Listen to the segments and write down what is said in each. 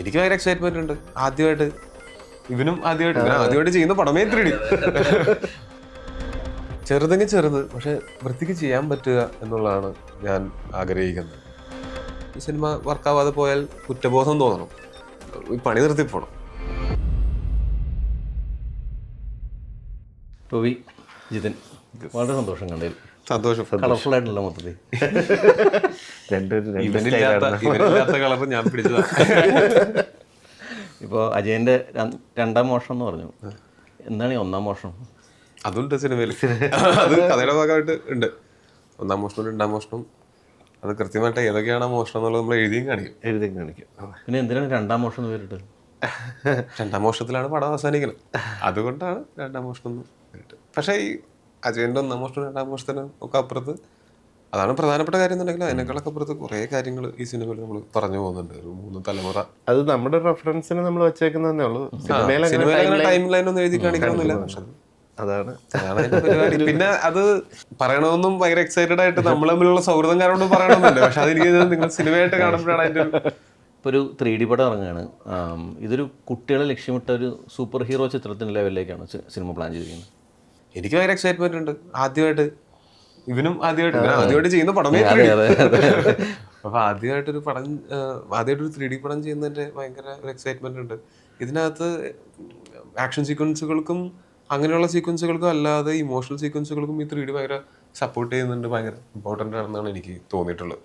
എനിക്ക് ഭയങ്കര എക്സൈറ്റ്മെന്റ് ഉണ്ട്. ആദ്യമായിട്ട്. ഇവനും ആദ്യമായിട്ട്. ആദ്യമായിട്ട് ചെയ്യുന്ന പടമേ ത്രീ ഡി ചെറുതെങ്കിൽ ചെറുത് പക്ഷെ വൃത്തിക്ക് ചെയ്യാൻ പറ്റുക എന്നുള്ളതാണ് ഞാൻ ആഗ്രഹിക്കുന്നത്. ഈ സിനിമ വർക്കാവാതെ പോയാൽ കുറ്റബോധം തോന്നണം. ഈ പണി നിർത്തി പോകണം ടോവി ജിതിൻ വളരെ സന്തോഷം കണ്ടതിൽ. സന്തോഷം കളർഫുൾ ആയിട്ടുള്ള മൊത്തത്തിൽ. ഇവനില്ലാത്ത കളർ ഞാൻ പിടിച്ചതാ. ഇപ്പോൾ അജയന്റെ രണ്ടാം മോഷണം എന്ന് പറഞ്ഞു. എന്താണ് ഈ ഒന്നാം മോഷണം? അതുണ്ട് സിനിമയിൽ അത് കഥയുടെ ഭാഗമായിട്ട് ഉണ്ട്. ഒന്നാം മോഷണം രണ്ടാം മോഷണം അത് കൃത്യമായിട്ട് ഏതൊക്കെയാണ് മോഷണം എന്നുള്ളത് നമ്മൾ എഴുതിയും കാണിക്കും. എഴുതിയും കാണിക്കും. പിന്നെ എന്തിനാണ് രണ്ടാം മോഷണം പേരിട്ട് രണ്ടാം മോഷത്തിലാണ് പടം അവസാനിക്കുന്നത്. അതുകൊണ്ടാണ് രണ്ടാം മോഷണം എന്ന്. പക്ഷേ ഈ അജയന്റെ ഒന്നാം മോഷണം രണ്ടാം ഒക്കെ അപ്പുറത്ത്. അതാണ് പ്രധാനപ്പെട്ട കാര്യം എന്നുണ്ടെങ്കിൽ അതിനേക്കാളൊക്കെ അപ്പുറത്ത് കുറേ കാര്യങ്ങൾ ഈ സിനിമയിൽ നമ്മൾ പറഞ്ഞു പോകുന്നുണ്ട്. ഒരു മൂന്ന് തലമുറ. അത് നമ്മുടെ റെഫറൻസിന് നമ്മൾ വെച്ചേക്കുന്നതേ ഉള്ളൂ. സിനിമയിൽ ടൈം ലൈൻ ഒന്നും എഴുതി കാണിക്കണമെന്നില്ല അതാണ്. അതാണ് അതിന്റെ പരിപാടി. പിന്നെ അത് പറയണമെന്നും ഭയങ്കര എക്സൈറ്റഡ് ആയിട്ട് നമ്മൾ തമ്മിലുള്ള സൗഹൃദം കാരണം പറയണമെന്നുണ്ട് പക്ഷെ അതെനിക്ക് നിങ്ങൾ സിനിമയായിട്ട് കാണുമ്പോഴാണ് അതിന്റെ ഇപ്പോൾ ഒരു ത്രീ ഡി പടം ഇറങ്ങുകയാണ്. ഇതൊരു കുട്ടികളെ ലക്ഷ്യമിട്ട ഒരു സൂപ്പർ ഹീറോ ചിത്രത്തിന്റെ ലെവലിലേക്കാണ് സിനിമ പ്ലാൻ ചെയ്തിരിക്കുന്നത്. എനിക്ക് ഭയങ്കര എക്സൈറ്റ്മെന്റ് ഉണ്ട്. ആദ്യമായിട്ട്. ഇവനും ആദ്യമായിട്ട്. ആദ്യമായിട്ട് ചെയ്യുന്ന പടമേ അപ്പൊ ആദ്യമായിട്ടൊരു പടം ആദ്യമായിട്ടൊരു ത്രീ ഡി പടം ചെയ്യുന്നതിന്റെ ഭയങ്കര ഒരു എക്സൈറ്റ്മെന്റ് ഉണ്ട്. ഇതിനകത്ത് ആക്ഷൻ സീക്വൻസുകൾക്കും അങ്ങനെയുള്ള സീക്വൻസുകൾക്കും അല്ലാതെ ഇമോഷണൽ സീക്വൻസുകൾക്കും ഈ ത്രീ ഡി ഭയങ്കര സപ്പോർട്ട് ചെയ്യുന്നുണ്ട്. ഭയങ്കര ഇമ്പോർട്ടന്റ് ആണെന്നാണ് എനിക്ക് തോന്നിയിട്ടുള്ളത്.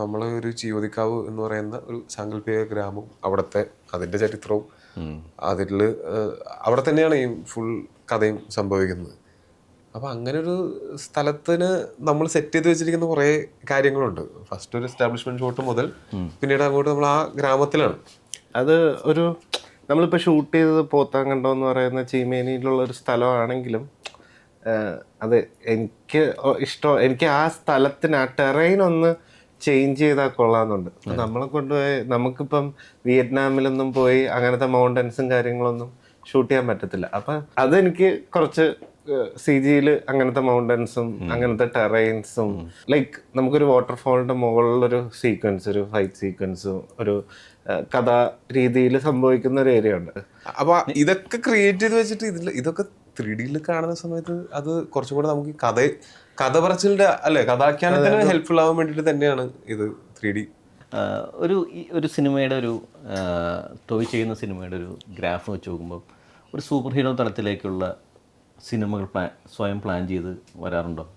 നമ്മൾ ഒരു ചീവതിക്കാവ് എന്ന് പറയുന്ന ഒരു സാങ്കല്പിക ഗ്രാമം അവിടുത്തെ അതിന്റെ ചരിത്രവും അതിൽ അവിടെ തന്നെയാണ് ഈ ഫുൾ കഥയും സംഭവിക്കുന്നത്. അപ്പോൾ അങ്ങനെ ഒരു സ്ഥലത്തിന് നമ്മൾ സെറ്റ് ചെയ്ത് വെച്ചിരിക്കുന്ന കുറേ കാര്യങ്ങളുണ്ട്. ഫസ്റ്റ് ഒരു എസ്റ്റാബ്ലിഷ്മെന്റ് ഷോട്ട് മുതൽ പിന്നീട് അങ്ങോട്ട് നമ്മൾ ആ ഗ്രാമത്തിലാണ്. അത് ഒരു നമ്മളിപ്പോൾ ഷൂട്ട് ചെയ്തത് പോത്താങ്കണ്ടോ എന്ന് പറയുന്ന ചീമേനിയിലുള്ള ഒരു സ്ഥലമാണെങ്കിലും അത് എനിക്ക് ഇഷ്ടം എനിക്ക് ആ സ്ഥലത്തിന് ആ ടെറൈൻ ഒന്ന് ചേഞ്ച് ചെയ്താൽ കൊള്ളാമെന്നുണ്ട് നമ്മളെ കൊണ്ടുപോയി നമുക്കിപ്പം വിയറ്റ്നാമിലൊന്നും പോയി അങ്ങനത്തെ മൗണ്ടൻസും കാര്യങ്ങളൊന്നും ഷൂട്ട് ചെയ്യാൻ പറ്റത്തില്ല. അപ്പം അതെനിക്ക് കുറച്ച് സി ജിയിൽ അങ്ങനത്തെ മൗണ്ടൻസും അങ്ങനത്തെ ടെറൈൻസും ലൈക്ക് നമുക്കൊരു വാട്ടർഫോളിന്റെ മുകളിലൊരു സീക്വൻസ് ഒരു ഫൈറ്റ് സീക്വൻസും ഒരു കഥ രീതിയിൽ സംഭവിക്കുന്ന ഒരു ഏരിയ ഉണ്ട്. അപ്പൊ ഇതൊക്കെ ക്രിയേറ്റ് ചെയ്ത് വെച്ചിട്ട് ഇതിൽ ഇതൊക്കെ ത്രീ ഡിയിൽ കാണുന്ന സമയത്ത് അത് കുറച്ചും കൂടെ നമുക്ക് കഥ കഥ പറച്ചിലിന്റെ അല്ലെ കഥാഖ്യാനത്തിന് ഹെൽപ്ഫുൾ ആവാൻ വേണ്ടിയിട്ട് തന്നെയാണ് ഇത് ത്രീ ഡി ഒരു ഒരു സിനിമയുടെ ഒരു തൊഴിൽ ചെയ്യുന്ന സിനിമയുടെ ഒരു ഗ്രാഫ് വെച്ച് നോക്കുമ്പോൾ ഒരു സൂപ്പർ ഹീറോ തലത്തിലേക്കുള്ള സിനിമകൾ പ്ലാൻ സ്വയം പ്ലാൻ ചെയ്ത് വരാറുണ്ടോ?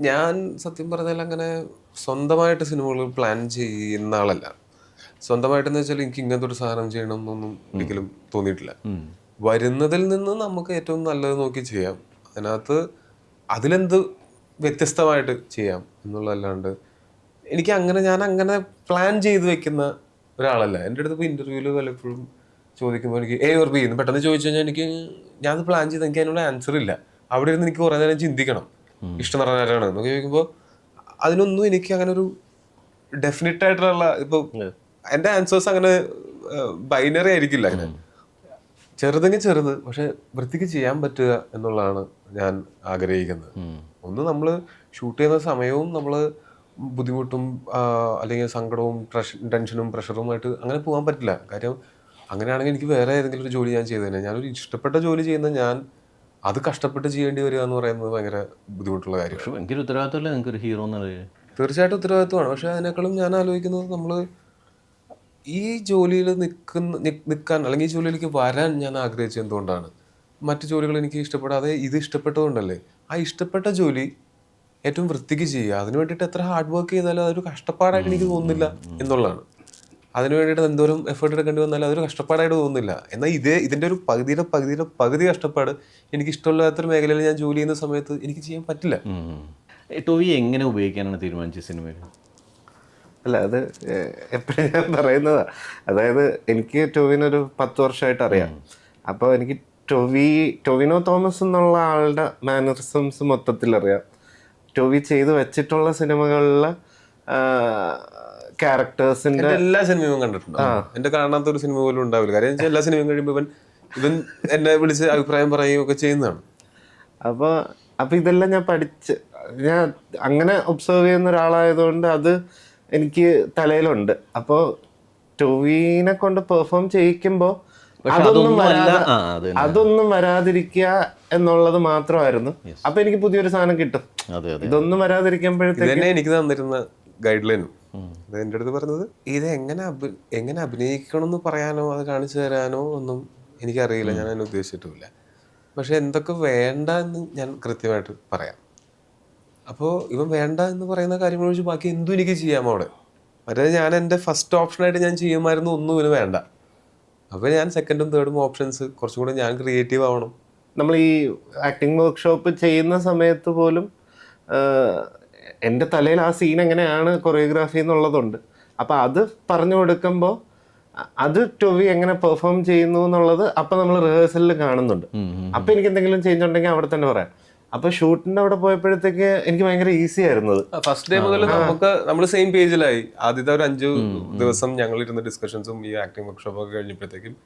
ഞാൻ സത്യം പറഞ്ഞാൽ അങ്ങനെ സ്വന്തമായിട്ട് സിനിമകൾ പ്ലാൻ ചെയ്യുന്ന ആളല്ല. സ്വന്തമായിട്ടെന്ന് വെച്ചാൽ എനിക്ക് ഇങ്ങനത്തെ ഒരു സാധനം ചെയ്യണം എന്നൊന്നും ഒരിക്കലും തോന്നിയിട്ടില്ല. വരുന്നതിൽ നിന്ന് നമുക്ക് ഏറ്റവും നല്ലത് നോക്കി ചെയ്യാം. അതിനകത്ത് അതിലെന്ത് വ്യത്യസ്തമായിട്ട് ചെയ്യാം എന്നുള്ളതല്ലാണ്ട് എനിക്ക് അങ്ങനെ ഞാൻ അങ്ങനെ പ്ലാൻ ചെയ്ത് വെക്കുന്ന ഒരാളല്ല. എന്റെ അടുത്ത് ഇപ്പോൾ ഇന്റർവ്യൂവിൽ പലപ്പോഴും ചോദിക്കുമ്പോൾ എനിക്ക് ഏ ഓർ ബി എന്ന് പെട്ടെന്ന് ചോദിച്ചു കഴിഞ്ഞാൽ എനിക്ക് ഞാനത് പ്ലാൻ ചെയ്ത് എനിക്ക് അതിനുള്ള ആൻസർ ഇല്ല. അവിടെ ഇരുന്ന് എനിക്ക് കുറേ നേരം ചിന്തിക്കണം. ഇഷ്ടം നിറഞ്ഞ ആരാണ്? എന്നൊക്കെ ചോദിക്കുമ്പോൾ അതിനൊന്നും എനിക്ക് അങ്ങനെ ഒരു ഡെഫിനറ്റ് ആയിട്ടുള്ള ഇപ്പോൾ എന്റെ ആൻസേഴ്സ് അങ്ങനെ ബൈനറി ആയിരിക്കില്ല അങ്ങനെ. ചെറുതെങ്കിൽ ചെറുത് പക്ഷെ വൃത്തിക്ക് ചെയ്യാൻ പറ്റുക എന്നുള്ളതാണ് ഞാൻ ആഗ്രഹിക്കുന്നത്. ഒന്ന് നമ്മൾ ഷൂട്ട് ചെയ്യുന്ന സമയവും നമ്മൾ ബുദ്ധിമുട്ടും അല്ലെങ്കിൽ സങ്കടവും പ്രഷ ടെൻഷനും പ്രഷറുമായിട്ട് അങ്ങനെ പോകാൻ പറ്റില്ല. കാര്യം അങ്ങനെയാണെങ്കിൽ എനിക്ക് വേറെ ഏതെങ്കിലും ഒരു ജോലി ഞാൻ ചെയ്തേനെ ഞാനൊരു ഇഷ്ടപ്പെട്ട ജോലി ചെയ്യുന്ന ഞാൻ അത് കഷ്ടപ്പെട്ട് ചെയ്യേണ്ടി വരിക എന്ന് പറയുന്നത് ഭയങ്കര ബുദ്ധിമുട്ടുള്ള കാര്യമാണ്. പക്ഷെ ഉത്തരവാദിത്തമല്ലേ നിങ്ങൾക്ക് ഒരു ഹീറോ എന്നുള്ള തീർച്ചയായിട്ടും ഉത്തരവാദിത്വമാണ്. പക്ഷെ അതിനേക്കാളും ഞാൻ ആലോചിക്കുന്നത് നമ്മൾ ഈ ജോലിയിൽ നിൽക്കുന്ന നിൽക്കാൻ അല്ലെങ്കിൽ ഈ ജോലിയിലേക്ക് വരാൻ ഞാൻ ആഗ്രഹിച്ചത് എന്തുകൊണ്ടാണ്? മറ്റു ജോലികൾ എനിക്ക് ഇഷ്ടപ്പെടാതെ ഇത് ഇഷ്ടപ്പെട്ടതുകൊണ്ടല്ലേ? ആ ഇഷ്ടപ്പെട്ട ജോലി ഏറ്റവും വൃത്തിക്ക് ചെയ്യുക. അതിന് വേണ്ടിയിട്ട് എത്ര ഹാർഡ് വർക്ക് ചെയ്താലും അതൊരു കഷ്ടപ്പാടായിട്ട് എനിക്ക് തോന്നുന്നില്ല എന്നുള്ളതാണ്. അതിന് വേണ്ടിയിട്ട് എന്തോരം എഫേർട്ട് എടുക്കേണ്ടി വന്നാലും അതൊരു കഷ്ടപ്പാടായിട്ട് തോന്നുന്നില്ല. എന്നാൽ ഇതേ ഇതിന്റെ ഒരു പകുതിയുടെ പകുതിയുടെ പകുതി കഷ്ടപ്പാട് എനിക്ക് ഇഷ്ടമില്ലാത്തൊരു മേഖലയിൽ ഞാൻ ജോലി ചെയ്യുന്ന സമയത്ത് എനിക്ക് ചെയ്യാൻ പറ്റില്ല. ടോവി എങ്ങനെ ഉപയോഗിക്കാനാണ് തീരുമാനിച്ചത് സിനിമയിൽ? അല്ല അത് എപ്പോഴും ഞാൻ പറയുന്നതാ. അതായത് എനിക്ക് ടോവിനൊരു പത്ത് വർഷമായിട്ട് അറിയാം. അപ്പോൾ എനിക്ക് ടൊവി ടൊവിനോ തോമസ് എന്നുള്ള ആളുടെ മാനറിസംസ് മൊത്തത്തിൽ അറിയാം ടൊവി ചെയ്ത് വെച്ചിട്ടുള്ള സിനിമകളിലെ ക്യാരക്ടേഴ്സിന്റെ എല്ലാ സിനിമയും കണ്ടിട്ടുണ്ട്. എന്റെ കാണാത്ത ഒരു സിനിമ പോലും ഉണ്ടാവില്ല. കാര്യം എല്ലാ സിനിമയും കഴിയുമ്പോൾ ഇവൻ ഇവൻ എന്നെ വിളിച്ച് അഭിപ്രായം പറയുകയും ഒക്കെ ചെയ്യുന്നതാണ്. അപ്പോൾ അപ്പോൾ ഇതെല്ലാം ഞാൻ പഠിച്ച് ഞാൻ അങ്ങനെ ഒബ്സർവ് ചെയ്യുന്ന ഒരാളായതുകൊണ്ട് അത് എനിക്ക് തലയിലുണ്ട്. അപ്പോൾ ടോവിനെ കൊണ്ട് പെർഫോം ചെയ്യിക്കുമ്പോൾ അതൊന്നും അതൊന്നും വരാതിരിക്കുക എന്നുള്ളത് മാത്രമായിരുന്നു. അപ്പൊ എനിക്ക് പുതിയൊരു സാധനം കിട്ടും. അതെ അതെ. ഇതൊന്നും ഇത് വരാതിരിക്കുമ്പോഴത്തേക്ക് തന്നെ എനിക്ക് തന്നിരുന്ന ഗൈഡ് ലൈനും എന്റെ അടുത്ത് പറഞ്ഞത് ഇത് എങ്ങനെ അഭി എങ്ങനെ അഭിനയിക്കണം എന്ന് പറയാനോ അത് കാണിച്ചു തരാനോ ഒന്നും എനിക്കറിയില്ല. ഞാൻ അതിനെ ഉദ്ദേശിച്ചിട്ടുമില്ല. പക്ഷെ എന്തൊക്കെ വേണ്ട എന്ന് ഞാൻ കൃത്യമായിട്ട് പറയാം. അപ്പോൾ ഇവൻ വേണ്ട എന്ന് പറയുന്ന കാര്യങ്ങൾ ഒഴിച്ച് ബാക്കി എന്തും എനിക്ക് ചെയ്യാം അവിടെ. മറ്റേ ഞാൻ എന്റെ ഫസ്റ്റ് ഓപ്ഷനായിട്ട് ഞാൻ ചെയ്യുമായിരുന്നു ഒന്നും ഇവന് വേണ്ട. അപ്പോൾ ഞാൻ സെക്കൻഡും തേർഡും ഓപ്ഷൻസ് കുറച്ചുകൂടെ ഞാൻ ക്രിയേറ്റീവ് ആവണം. നമ്മൾ ഈ ആക്ടിങ് വർക്ക്ഷോപ്പ് ചെയ്യുന്ന സമയത്ത് പോലും എന്റെ തലയിൽ ആ സീൻ എങ്ങനെയാണ് കൊറിയോഗ്രാഫി എന്നുള്ളതുണ്ട്. അപ്പോൾ അത് പറഞ്ഞു കൊടുക്കുമ്പോൾ അത് ടൊവി എങ്ങനെ പെർഫോം ചെയ്യുന്നു എന്നുള്ളത് അപ്പം നമ്മൾ റിഹേഴ്സലിൽ കാണുന്നുണ്ട്. അപ്പം എനിക്ക് എന്തെങ്കിലും ചേഞ്ച് ഉണ്ടെങ്കിൽ അവിടെ തന്നെ പറയാം. അപ്പോൾ ഷൂട്ടിന്റെ അവിടെ പോയപ്പോഴത്തേക്ക് എനിക്ക് ഭയങ്കര ഈസി ആയിരുന്നു അത് ഫസ്റ്റ് ഡേ മുതൽ നമുക്ക് നമ്മൾ സെയിം പേജിലായി ആദ്യത്തെ ഒരു അഞ്ചു ദിവസം ഞങ്ങൾ ഇരുന്ന ഡിസ്കഷൻസും ഈ ആക്ടിംഗ് വർക്ക്ഷോപ്പ് ഒക്കെ കഴിഞ്ഞപ്പോഴത്തേക്കും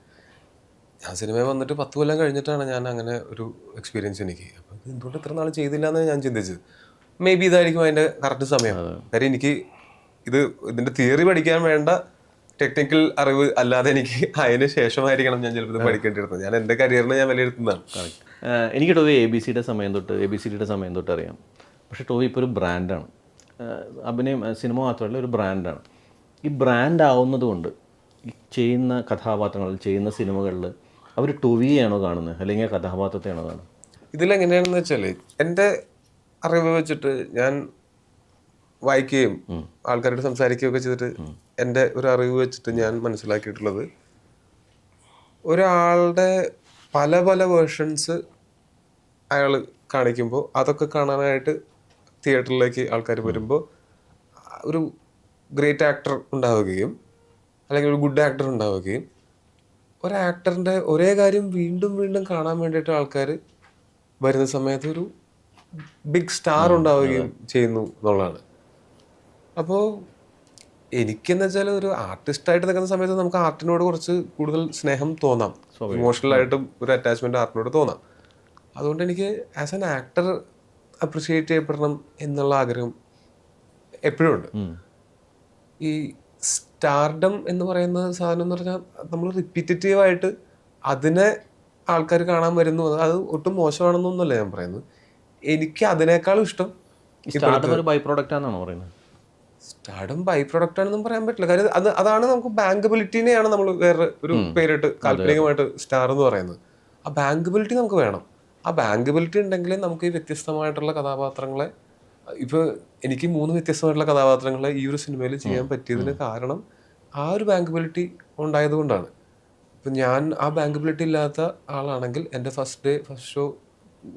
ഞാൻ സിനിമയിൽ വന്നിട്ട് പത്ത് കൊല്ലം കഴിഞ്ഞിട്ടാണ് ഞാൻ അങ്ങനെ ഒരു എക്സ്പീരിയൻസ് എനിക്ക്. അപ്പം എന്തുകൊണ്ട് ഇത്ര നാൾ ചെയ്തില്ല എന്ന് ഞാൻ ചിന്തിച്ചത്. മേ ബി ഇതായിരിക്കും അതിന്റെ കറക്റ്റ് സമയം. കാര്യം എനിക്ക് ഇത് ഇതിന്റെ തിയറി പഠിക്കാൻ വേണ്ട ടെക്നിക്കൽ അറിവ് അല്ലാതെ എനിക്ക് അതിന് ശേഷമായിരിക്കണം ഞാൻ ചിലപ്പോൾ പഠിക്കേണ്ടിരുന്നത് പഠിക്കേണ്ടിയിരുന്നത്. ഞാൻ എന്റെ കരിയറിനെ ഞാൻ വിലയിരുത്തുന്നതാണ്. എനിക്ക് ടോവി എ ബി സിയുടെ സമയം തൊട്ട് എ ബി സി ഡിയുടെ സമയം തൊട്ട് അറിയാം. പക്ഷേ ടോവി ഇപ്പോൾ ഒരു ബ്രാൻഡാണ് അഭിനയം സിനിമ മാത്രമല്ല ഒരു ബ്രാൻഡാണ് ഈ ബ്രാൻഡ് ആവുന്നത് കൊണ്ട് ഈ ചെയ്യുന്ന കഥാപാത്രങ്ങൾ ചെയ്യുന്ന സിനിമകളിൽ അവർ ടോവിയാണോ കാണുന്നത്? അല്ലെങ്കിൽ കഥാപാത്രത്തെയാണോ കാണുന്നത്? ഇതിലെങ്ങനെയാണെന്ന് വെച്ചാൽ എന്റെ അറിവ് വെച്ചിട്ട് ഞാൻ വായിക്കുകയും ആൾക്കാരോട് സംസാരിക്കുകയൊക്കെ ചെയ്തിട്ട് എന്റെ ഒരു അറിവ് വെച്ചിട്ട് ഞാൻ മനസ്സിലാക്കിയിട്ടുള്ളത് ഒരാളുടെ പല പല വേർഷൻസ് അയാൾ കാണിക്കുമ്പോൾ അതൊക്കെ കാണാനായിട്ട് തിയേറ്ററിലേക്ക് ആൾക്കാർ വരുമ്പോൾ ഒരു ഗ്രേറ്റ് ആക്ടർ ഉണ്ടാവുകയും അല്ലെങ്കിൽ ഒരു ഗുഡ് ആക്ടർ ഉണ്ടാവുകയും ഒരു ആക്ടറിന്റെ ഒരേ കാര്യം വീണ്ടും വീണ്ടും കാണാൻ വേണ്ടിയിട്ട് ആൾക്കാർ വരുന്ന സമയത്ത് ഒരു ബിഗ് സ്റ്റാർ ഉണ്ടാവുകയും ചെയ്യുന്നു എന്നുള്ളതാണ്. അപ്പോൾ എനിക്കെന്ന് വെച്ചാൽ ഒരു ആർട്ടിസ്റ്റായിട്ട് നിൽക്കുന്ന സമയത്ത് നമുക്ക് ആർട്ടിനോട് കുറച്ച് കൂടുതൽ സ്നേഹം തോന്നാം. ഇമോഷണലായിട്ടും ഒരു അറ്റാച്ച്മെന്റ് ആർട്ടിനോട് തോന്നാം. അതുകൊണ്ട് എനിക്ക് ആസ് ആൻ ആക്ടർ അപ്രിഷിയേറ്റ് ചെയ്യപ്പെടണം എന്നുള്ള ആഗ്രഹം എപ്പോഴും ഉണ്ട്. ഈ സ്റ്റാർഡം എന്ന് പറയുന്ന സാധനം എന്ന് പറഞ്ഞാൽ നമ്മൾ റിപ്പീറ്റേറ്റീവായിട്ട് അതിനെ ആൾക്കാർ കാണാൻ വരുന്നു. അത് ഒട്ടും മോശമാണെന്നൊന്നുമല്ല ഞാൻ പറയുന്നത്. എനിക്ക് അതിനേക്കാളും ഇഷ്ടം ബൈ പ്രോഡക്റ്റ് ആണെന്നാണ് പറയുന്നത്? സ്റ്റാർഡം ബൈ പ്രൊഡക്റ്റ് ആണെന്നും പറയാൻ പറ്റില്ല. കാര്യം അത് അതാണ് നമുക്ക് ബാങ്കബിലിറ്റിനെയാണ് നമ്മൾ വേറെ ഒരു പേരിട്ട് കാൽപ്പനികമായിട്ട് സ്റ്റാർ എന്ന് പറയുന്നത്. ആ ബാങ്കബിലിറ്റി നമുക്ക് വേണം. ആ ബാങ്കബിലിറ്റി ഉണ്ടെങ്കിൽ നമുക്ക് ഈ വ്യത്യസ്തമായിട്ടുള്ള കഥാപാത്രങ്ങളെ ഇപ്പോൾ എനിക്ക് മൂന്ന് വ്യത്യസ്തമായിട്ടുള്ള കഥാപാത്രങ്ങളെ ഈ ഒരു സിനിമയിൽ ചെയ്യാൻ പറ്റിയതിന് കാരണം ആ ഒരു ബാങ്കബിലിറ്റി ഉണ്ടായത് കൊണ്ടാണ്. ഇപ്പം ഞാൻ ആ ബാങ്കബിലിറ്റി ഇല്ലാത്ത ആളാണെങ്കിൽ എന്റെ first day first show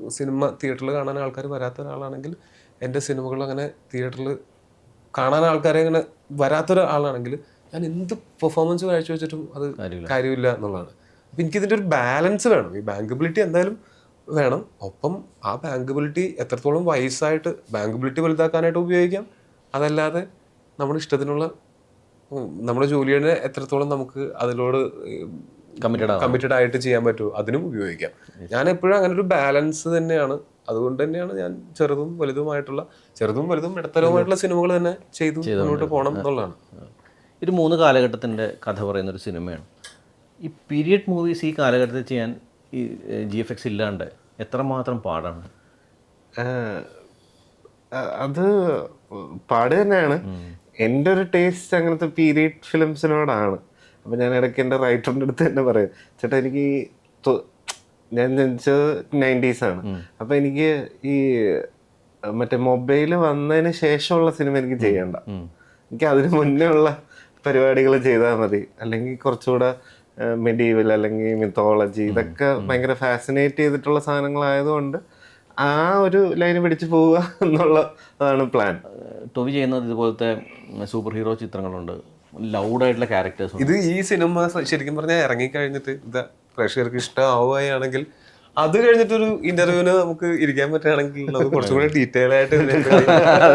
cinema തിയേറ്ററിൽ കാണാൻ ആൾക്കാർ വരാത്ത ഒരാളാണെങ്കിൽ എന്റെ സിനിമകൾ അങ്ങനെ തിയേറ്ററിൽ കാണാൻ ആൾക്കാരെ ഇങ്ങനെ വരാത്തൊരു ആളാണെങ്കിൽ ഞാൻ എന്ത് പെർഫോമൻസ് കാഴ്ച വെച്ചിട്ടും അത് കാര്യമില്ല. എന്നുള്ളതാണ്. അപ്പം എനിക്കിതിന്റെ ഒരു ബാലൻസ് വേണം. ഈ ബാങ്കബിലിറ്റി എന്തായാലും വേണം. ഒപ്പം ആ ബാങ്കബിലിറ്റി എത്രത്തോളം വയസ്സായിട്ട് ബാങ്കബിലിറ്റി വലുതാക്കാനായിട്ട് ഉപയോഗിക്കാം. അതല്ലാതെ നമ്മുടെ ഇഷ്ടത്തിനുള്ള നമ്മുടെ ജോലിയുടെ എത്രത്തോളം നമുക്ക് അതിനോട് കമ്മിറ്റഡ് കമ്മിറ്റഡ് ആയിട്ട് ചെയ്യാൻ പറ്റുമോ അതിനും ഉപയോഗിക്കാം. ഞാൻ എപ്പോഴും അങ്ങനെ ഒരു ബാലൻസ് തന്നെയാണ് അതുകൊണ്ട് തന്നെയാണ് ഞാൻ ചെറുതും വലുതുമായിട്ടുള്ള ചെറുതും വലുതും ഇടത്തരവുമായിട്ടുള്ള സിനിമകൾ തന്നെ ചെയ്തു മുന്നോട്ട് പോകണം എന്നുള്ളതാണ്. ഇത് മൂന്ന് കാലഘട്ടത്തിന്റെ കഥ പറയുന്ന ഒരു സിനിമയാണ്. ഈ പീരിയഡ് മൂവീസ് ഈ കാലഘട്ടത്തിൽ ചെയ്യാൻ ഈ ജി എഫ് എക്സ് ഇല്ലാണ്ട് എത്രമാത്രം പാടാണ്? അത് പാട് തന്നെയാണ്. എന്റെ ഒരു ടേസ്റ്റ് അങ്ങനത്തെ പീരിയഡ് ഫിലിംസിനോടാണ് അപ്പം ഞാൻ ഇടയ്ക്ക് എന്റെ റൈറ്ററിന്റെ അടുത്ത് തന്നെ പറയും ചേട്ടാ എനിക്ക് ഞാൻ ജനിച്ചത് നയന്റീസ് ആണ്. അപ്പൊ എനിക്ക് ഈ മറ്റേ മൊബൈൽ വന്നതിന് ശേഷമുള്ള സിനിമ എനിക്ക് ചെയ്യണ്ട. എനിക്ക് അതിന് മുന്നേ ഉള്ള പരിപാടികൾ ചെയ്താൽ മതി. അല്ലെങ്കിൽ കുറച്ചുകൂടെ മെഡീവൽ അല്ലെങ്കിൽ മിത്തോളജി ഇതൊക്കെ ഭയങ്കര ഫാസിനേറ്റ് ചെയ്തിട്ടുള്ള സാധനങ്ങളായതുകൊണ്ട് ആ ഒരു ലൈന് പിടിച്ചു പോവുക എന്നുള്ള അതാണ് പ്ലാൻ ടോവി ചെയ്യുന്നത് ഇതുപോലത്തെ സൂപ്പർ ഹീറോ ചിത്രങ്ങളുണ്ട്. ലൗഡായിട്ടുള്ള ക്യാരക്ടേഴ്സ് ഉണ്ട്. ഇത് ഈ സിനിമ ശരിക്കും പറഞ്ഞാൽ ഇറങ്ങിക്കഴിഞ്ഞിട്ട് ഇത് പ്രേക്ഷകർക്ക് ഇഷ്ടമാവുകയാണെങ്കിൽ അത് കഴിഞ്ഞിട്ടൊരു ഇന്റർവ്യൂവിന് നമുക്ക് ഇരിക്കാൻ പറ്റുകയാണെങ്കിൽ അത് കുറച്ചും കൂടി ഡീറ്റെയിൽ ആയിട്ട്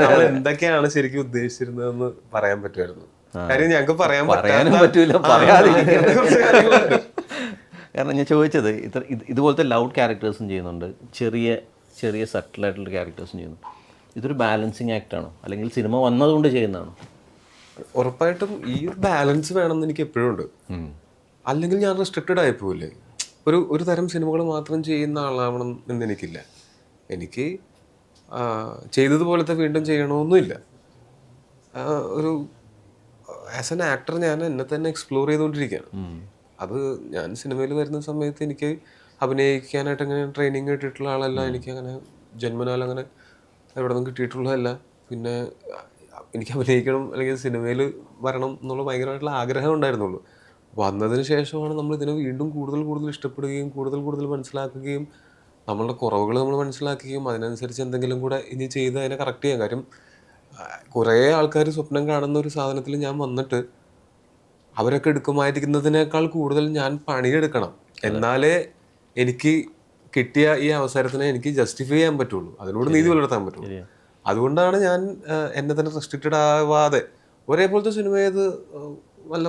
നമ്മൾ എന്തൊക്കെയാണ് ശരിക്കും ഉദ്ദേശിച്ചിരുന്നതെന്ന് പറയാൻ പറ്റുമായിരുന്നു. കാര്യം ഞങ്ങൾക്ക് പറയാൻ പറയാനും പറ്റൂല കാരണം ഞാൻ ചോദിച്ചത് ഇത്ര ഇതുപോലത്തെ ലൗഡ് ക്യാരക്ടേഴ്സും ചെയ്യുന്നുണ്ട്. ചെറിയ ചെറിയ സട്ടിലായിട്ടുള്ള ക്യാരക്ടേഴ്സും ചെയ്യുന്നുണ്ട് ഇതൊരു ബാലൻസിങ് ആക്ട് ആണോ? അല്ലെങ്കിൽ സിനിമ വന്നതുകൊണ്ട് ചെയ്യുന്നതാണോ? ഉറപ്പായിട്ടും ഈ ഒരു ബാലൻസ് വേണമെന്ന് എനിക്ക് എപ്പോഴും ഉണ്ട്. അല്ലെങ്കിൽ ഞാൻ റെസ്ട്രിക്റ്റഡ് ആയി പോവില്ലേ? ഒരു ഒരു തരം സിനിമകൾ മാത്രം ചെയ്യുന്ന ആളാവണം എന്ന് എനിക്കില്ല എനിക്ക് ചെയ്തതുപോലത്തെ വീണ്ടും ചെയ്യണമെന്നില്ല ഒരു ആസ് എൻ ആക്ടർ ഞാൻ എന്നെ തന്നെ എക്സ്പ്ലോർ ചെയ്തുകൊണ്ടിരിക്കുകയാണ്. അത് ഞാൻ സിനിമയിൽ വരുന്ന സമയത്ത് എനിക്ക് അഭിനയിക്കാനായിട്ട് അങ്ങനെ ട്രെയിനിങ് കിട്ടിയിട്ടുള്ള ആളല്ല. എനിക്ക് അങ്ങനെ ജന്മനാൽ അങ്ങനെ എവിടെ നിന്നും കിട്ടിയിട്ടുള്ളതല്ല. പിന്നെ എനിക്ക് അഭിനയിക്കണം അല്ലെങ്കിൽ സിനിമയിൽ വരണം എന്നുള്ള ഭയങ്കരമായിട്ടുള്ള ആഗ്രഹം ഉണ്ടായിരുന്നുള്ളൂ. വന്നതിന് ശേഷമാണ് നമ്മൾ ഇതിനെ വീണ്ടും കൂടുതൽ കൂടുതൽ ഇഷ്ടപ്പെടുകയും കൂടുതൽ കൂടുതൽ മനസ്സിലാക്കുകയും നമ്മളുടെ കുറവുകൾ നമ്മൾ മനസ്സിലാക്കുകയും അതിനനുസരിച്ച് എന്തെങ്കിലും കൂടെ ഇനി ചെയ്ത് അതിനെ കറക്റ്റ് ചെയ്യാൻ കാര്യം കുറേ ആൾക്കാർ സ്വപ്നം കാണുന്ന ഒരു സാധനത്തിൽ ഞാൻ വന്നിട്ട് അവരൊക്കെ എടുക്കുമായിരിക്കുന്നതിനേക്കാൾ കൂടുതൽ ഞാൻ പണിയെടുക്കണം. എന്നാലേ എനിക്ക് കിട്ടിയ ഈ അവസരത്തിനെ എനിക്ക് ജസ്റ്റിഫൈ ചെയ്യാൻ പറ്റുള്ളൂ. അതിനോട് നീതി പുലർത്താൻ പറ്റുള്ളൂ. അതുകൊണ്ടാണ് ഞാൻ എന്നെ തന്നെ റെസ്ട്രിക്റ്റഡ് ആവാതെ. ഒരേപോലത്തെ സിനിമ ഏത് വല്ല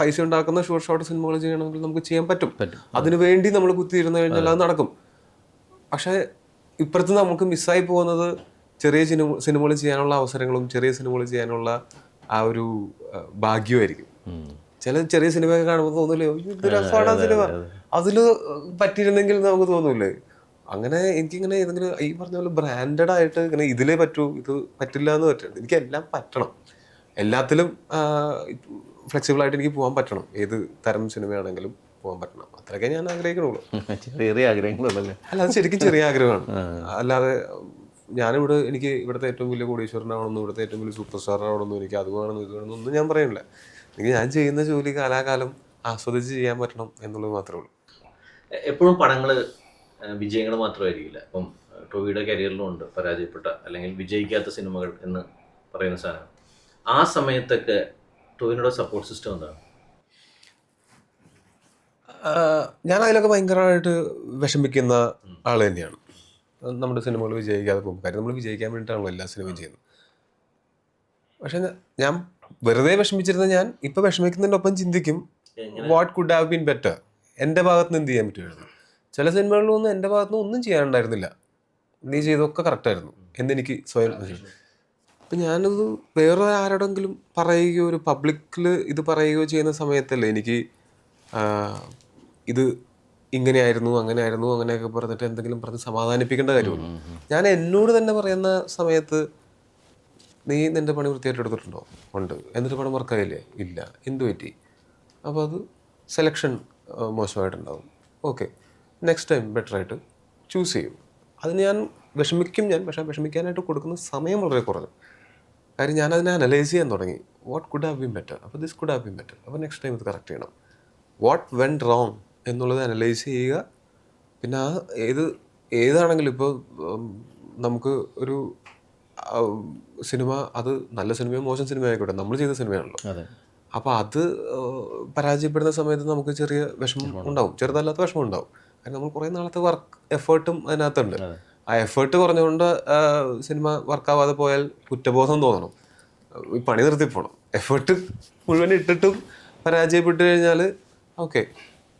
പൈസ ഉണ്ടാക്കുന്ന ഷോർട്ട് ഷോർട്ട് സിനിമകൾ ചെയ്യണമെങ്കിൽ നമുക്ക് ചെയ്യാൻ പറ്റും. അതിനു വേണ്ടി നമ്മൾ കുത്തിയിരുന്ന് കഴിഞ്ഞാൽ അത്. നടക്കും. പക്ഷേ ഇപ്പുറത്ത് നമുക്ക് മിസ്സായി പോകുന്നത് ചെറിയ സിനിമ സിനിമകൾ ചെയ്യാനുള്ള അവസരങ്ങളും ചെറിയ സിനിമകൾ ചെയ്യാനുള്ള ആ ഒരു ഭാഗ്യമായിരിക്കും ചില ചെറിയ സിനിമയൊക്കെ കാണുമ്പോൾ തോന്നില്ലേ "അയ്യോ, ഇത് രസമാണ് സിനിമ. അതിൽ പറ്റിയിരുന്നെങ്കിൽ നമുക്ക് തോന്നൂലേ. അങ്ങനെ എനിക്കിങ്ങനെ ഏതെങ്കിലും ഈ പറഞ്ഞ പോലെ ബ്രാൻഡഡ് ആയിട്ട് ഇങ്ങനെ ഇതിലേ പറ്റൂ ഇത് പറ്റില്ല എന്ന് പറ്റുന്നത് എനിക്ക് എല്ലാം പറ്റണം. എല്ലാത്തിലും ഫ്ലെക്സിബിൾ ആയിട്ട് എനിക്ക് പോകാൻ പറ്റണം. ഏത് തരം സിനിമയാണെങ്കിലും പോകാൻ പറ്റണം. അത്രയൊക്കെ ഞാൻ ആഗ്രഹിക്കണുള്ളൂ ചെറിയ ചെറിയ ആഗ്രഹങ്ങളുള്ളല്ലേ അല്ല അത് ശരിക്കും ചെറിയ ആഗ്രഹമാണ്. അല്ലാതെ ഞാനിവിടെ എനിക്ക് ഇവിടുത്തെ ഏറ്റവും വലിയ കോടീശ്വരനാവണമെന്നും ഇവിടുത്തെ ഏറ്റവും വലിയ സൂപ്പർ സ്റ്റാർ എനിക്ക് അത് വേണമെന്നും ഇത് വേണമെന്നും ഒന്നും ഞാൻ പറയുന്നില്ല. എനിക്ക് ഞാൻ ചെയ്യുന്ന ജോലി കാലാകാലം ആസ്വദിച്ച് ചെയ്യാൻ പറ്റണം എന്നുള്ളത് മാത്രമേ ഉള്ളൂ. എപ്പോഴും പടങ്ങൾ വിജയങ്ങൾ മാത്രമായിരിക്കില്ല. അപ്പം ടോവിയുടെ കരിയറിലും ഉണ്ട് പരാജയപ്പെട്ട അല്ലെങ്കിൽ വിജയിക്കാത്ത സിനിമകൾ എന്ന് പറയുന്ന സാധനം. ആ സമയത്തൊക്കെ ടോവിനോட സപ്പോർട്ട് സിസ്റ്റം എന്താണ്? ഞാൻ അതിലൊക്കെ ഭയങ്കരമായിട്ട് വിഷമിക്കുന്ന ആൾ തന്നെയാണ്. നമ്മുടെ സിനിമകൾ വിജയിക്കാതെ പോകും. കാര്യം നമ്മൾ വിജയിക്കാൻ വേണ്ടിയിട്ടാണല്ലോ എല്ലാ സിനിമയും ചെയ്യുന്നത്. പക്ഷെ ഞാൻ വെറുതെ വിഷമിച്ചിരുന്ന ഞാൻ ഇപ്പം വിഷമിക്കുന്നതിന്റെ ഒപ്പം ചിന്തിക്കും what could have been better എന്റെ ഭാഗത്ത് നിന്ന് എന്ത് ചെയ്യാൻ പറ്റുമായിരുന്നു ചില സിനിമകളിലൊന്നും എന്റെ ഭാഗത്തുനിന്ന് ഒന്നും ചെയ്യാനുണ്ടായിരുന്നില്ല. നീ ചെയ്തൊക്കെ കറക്റ്റായിരുന്നു എന്നെനിക്ക് സ്വയം അപ്പം ഞാനത് വേറെ ആരോടെങ്കിലും പറയുകയോ ഒരു പബ്ലിക്കിൽ ഇത് പറയുകയോ ചെയ്യുന്ന സമയത്തല്ലേ എനിക്ക് ഇത് ഇങ്ങനെയായിരുന്നു അങ്ങനെയായിരുന്നു അങ്ങനെയൊക്കെ പറഞ്ഞിട്ട് എന്തെങ്കിലും പറഞ്ഞ് സമാധാനിപ്പിക്കേണ്ട കാര്യമുള്ളൂ. ഞാൻ എന്നോട് തന്നെ പറയുന്ന സമയത്ത് നീ നിന്റെ പണി വൃത്തിയായിട്ട് എടുത്തിട്ടുണ്ടോ? ഉണ്ട്. എന്നിട്ട് പണം വർക്കായില്ലേ ഇല്ല. എന്തു പറ്റി? അപ്പോൾ അത് സെലക്ഷൻ മോശമായിട്ടുണ്ടാവും. ഓക്കെ. നെക്സ്റ്റ് ടൈം ബെറ്റർ ആയിട്ട് ചൂസ് ചെയ്യും. അത് ഞാൻ വിഷമിക്കും ഞാൻ പക്ഷേ വിഷമിക്കാനായിട്ട് കൊടുക്കുന്ന സമയം വളരെ കുറഞ്ഞു കാര്യം ഞാൻ അതിനെ അനലൈസ് ചെയ്യാൻ തുടങ്ങി. What could have been better അപ്പോൾ this could have been better അപ്പോൾ നെക്സ്റ്റ് ടൈം ഇത് കറക്റ്റ് ചെയ്യണം. വാട്ട് വെൻ റോങ് എന്നുള്ളത് അനലൈസ് ചെയ്യുക. പിന്നെ ആ ഏത് ഏതാണെങ്കിലും ഇപ്പോൾ നമുക്ക് ഒരു സിനിമ അത് നല്ല സിനിമയോ മോശം സിനിമയോ ആയിക്കോട്ടെ നമ്മൾ ചെയ്ത സിനിമയാണല്ലോ. അപ്പോൾ അത് പരാജയപ്പെടുന്ന സമയത്ത് നമുക്ക് ചെറിയ വിഷമം ഉണ്ടാവും. ചെറുതല്ലാത്ത വിഷമം ഉണ്ടാവും. കാരണം നമ്മൾ കുറേ നാളത്തെ വർക്ക് എഫേർട്ടും അതിനകത്തുണ്ട്. ആ എഫേർട്ട് കുറഞ്ഞുകൊണ്ട് സിനിമ വർക്കാവാതെ പോയാൽ കുറ്റബോധം തോന്നണം. പണി നിർത്തി പോകണം എഫേർട്ട് മുഴുവൻ ഇട്ടിട്ടും പരാജയപ്പെട്ട് കഴിഞ്ഞാൽ ഓക്കെ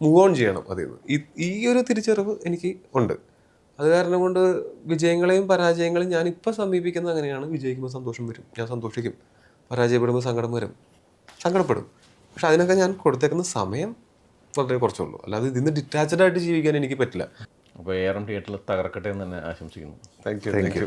മൂവ് ഓൺ ചെയ്യണം അതിൽ നിന്ന് ഈ ഒരു തിരിച്ചറിവ് എനിക്ക് ഉണ്ട്. അത് കാരണം കൊണ്ട് വിജയങ്ങളെയും പരാജയങ്ങളെയും ഞാൻ ഇപ്പം സമീപിക്കുന്നത് അങ്ങനെയാണ്. വിജയിക്കുമ്പോൾ സന്തോഷം വരും. ഞാൻ സന്തോഷിക്കും. പരാജയപ്പെടുമ്പോൾ സങ്കടം വരും. സങ്കടപ്പെടും. പക്ഷെ അതിനൊക്കെ ഞാൻ കൊടുത്തേക്കുന്ന സമയം വളരെ കുറച്ചുള്ളൂ. അല്ലാതെ ഇതിന് ഡിറ്റാച്ച്ഡ് ആയിട്ട് ജീവിക്കാൻ എനിക്ക് പറ്റില്ല. അപ്പോൾ ഏറം തിയേറ്ററിൽ തകർക്കട്ടെ എന്ന് തന്നെ ആശംസിക്കുന്നു. Thank you thank you